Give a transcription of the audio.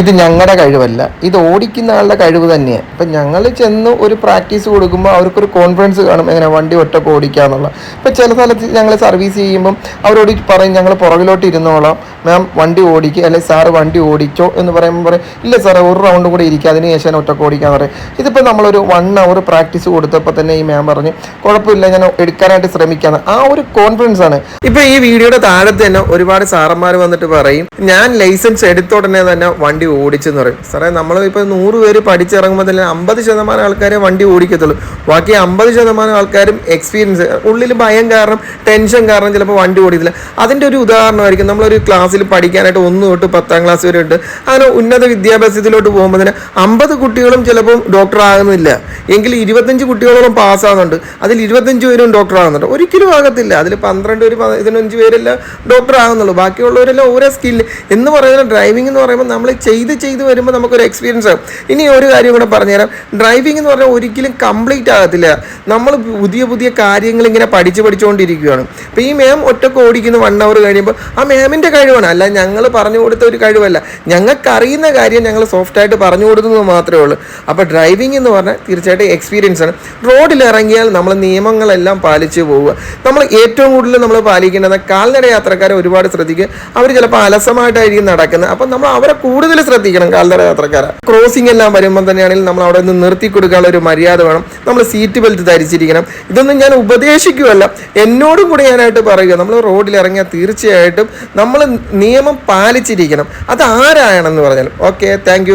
ഇത് ഞങ്ങളുടെ കഴിവല്ല. ഇത് ഓടിക്കുന്ന ആളുടെ കഴിവ് തന്നെയാണ് ഇപ്പം ഞങ്ങൾ ചെന്ന് ഒരു പ്രാക്ടീസ് കൊടുക്കുമ്പോൾ അവർക്കൊരു കോൺഫിഡൻസ് കാണും. എങ്ങനെ വണ്ടി ഒറ്റയ്ക്ക് ഓടിക്കാന്നുള്ള ഇപ്പം ചില സ്ഥലത്ത് ഞങ്ങൾ സർവീസ് ചെയ്യുമ്പം അവരോട് പറയും ഞങ്ങൾ പുറകിലോട്ട് ഇരുന്നോളാം. മാം വണ്ടി ഓടിക്കുക അല്ലെങ്കിൽ സാറ് വണ്ടി ഓടിച്ചോ എന്ന് പറയുമ്പോൾ പറയും ഇല്ല സാറേ ഒരു റൗണ്ട് കൂടി ഇരിക്കുക അതിന് ശേഷം ഒറ്റയ്ക്ക് ഓടിക്കാന്ന് പറയും. ഇതിപ്പോൾ നമ്മളൊരു വൺ അവർ പ്രാക്ടീസ് കൊടുത്തപ്പോൾ തന്നെ ഈ മാം പറഞ്ഞു കുഴപ്പമില്ല ഞാൻ എടുക്കാനായിട്ട് ശ്രമിക്കാന്ന്. ആ ഒരു കോൺഫിഡൻസ് ആണ്. ഇപ്പം ഈ വീഡിയോയുടെ താഴത്ത് തന്നെ ഒരുപാട് സാറന്മാർ വന്നിട്ട് പറയും ഞാൻ ലൈസൻസ് എടുത്ത ഉടനെ തന്നെ വണ്ടി ഓടിച്ചെന്ന് പറയും. സാറേ നമ്മൾ ഇപ്പോൾ നൂറ് പേര് പഠിച്ചിറങ്ങുമ്പോൾ തന്നെ അമ്പത് ശതമാനം ആൾക്കാരെ വണ്ടി ഓടിക്കത്തുള്ളൂ. ബാക്കി അമ്പത് ശതമാനം ആൾക്കാരും എക്സ്പീരിയൻസ് ഉള്ളിൽ ഭയം കാരണം ടെൻഷൻ കാരണം ചിലപ്പോൾ വണ്ടി ഓടിക്കില്ല അതിന്റെ ഒരു ഉദാഹരണമായിരിക്കും നമ്മളൊരു ക്ലാസ്സിൽ പഠിക്കാനായിട്ട് ഒന്ന് തൊട്ട് പത്താം ക്ലാസ് വരെ ഉണ്ട്. അങ്ങനെ ഉന്നത വിദ്യാഭ്യാസത്തിലോട്ട് പോകുമ്പോൾ തന്നെ അമ്പത് കുട്ടികളും ചിലപ്പം ഡോക്ടർ ആകുന്നില്ല. എങ്കിൽ ഇരുപത്തഞ്ച് കുട്ടികളോളം പാസ്സാകുന്നുണ്ട് അതിൽ ഇരുപത്തഞ്ച് പേരും ഡോക്ടർ ആകുന്നുണ്ട്. ഒരിക്കലും ആകത്തില്ല. അതിൽ പന്ത്രണ്ട് പേര് പതിനഞ്ച് പേരെല്ലാം ഡോക്ടർ ആകുന്നുള്ളൂ. ബാക്കിയുള്ളവരെല്ലാം ഓരോ സ്കില്ല് എന്ന് പറയുന്നത് ഡ്രൈവിംഗ് എന്ന് പറയുമ്പോൾ നമ്മൾ ചെയ്ത് ചെയ്ത് വരുമ്പോൾ നമുക്കൊരു എക്സ്പീരിയൻസ് ആകും ഇനി ഒരു കാര്യം കൂടെ പറഞ്ഞുതരാം. ഡ്രൈവിംഗ് എന്ന് പറഞ്ഞാൽ ഒരിക്കലും കംപ്ലീറ്റ് ആകത്തില്ല. നമ്മൾ പുതിയ പുതിയ കാര്യങ്ങൾ ഇങ്ങനെ പഠിച്ച് പഠിച്ചുകൊണ്ടിരിക്കുകയാണ്. അപ്പോൾ ഈ മാം ഒറ്റയ്ക്ക് ഓടിക്കുന്ന വൺ അവർ കഴിയുമ്പോൾ ആ മാമിന്റെ കഴിവാണ്. അല്ല ഞങ്ങൾ പറഞ്ഞു കൊടുത്ത ഒരു കഴിവല്ല. ഞങ്ങൾക്കറിയുന്ന കാര്യം ഞങ്ങൾ സോഫ്റ്റായിട്ട് പറഞ്ഞു കൊടുക്കുന്നത് മാത്രമേ ഉള്ളൂ. അപ്പോൾ ഡ്രൈവിംഗ് എന്ന് പറഞ്ഞാൽ തീർച്ചയായിട്ടും എക്സ്പീരിയൻസ് ആണ്. റോഡിൽ ഇറങ്ങിയാൽ നമ്മൾ നിയമങ്ങളെല്ലാം പാലിച്ച് പോവുക. നമ്മൾ ഏറ്റവും കൂടുതൽ നമ്മൾ പാലിക്കേണ്ടത് കാൽനട യാത്രക്കാരെ ഒരുപാട് ശ്രദ്ധിക്കുക. അവർ ചിലപ്പോൾ അലസമായിട്ടായിരിക്കും നടക്കുന്നത്. അപ്പം നമ്മൾ അവരെ കൂടുതൽ ശ്രദ്ധിക്കണം കാൽനട യാത്രക്കാരെ ക്രോസിംഗ് എല്ലാം വരുമ്പോൾ തന്നെയാണെങ്കിൽ നമ്മൾ അവിടെ നിന്ന് നിർത്തി കൊടുക്കാനുള്ള ഒരു മര്യാദ വേണം. നമ്മൾ സീറ്റ് ബെൽറ്റ് ധരിച്ചിരിക്കണം. ഇതൊന്നും ഞാൻ ഉപദേശിക്കുകയല്ല. എന്നോടും കൂടെ ഞാനായിട്ട് പറയുക നമ്മൾ റോഡിൽ ഇറങ്ങിയാൽ തീർച്ചയായിട്ടും നമ്മൾ നിയമം പാലിച്ചിരിക്കണം. അത് ആരാണെന്ന് പറഞ്ഞാലും. Okay thank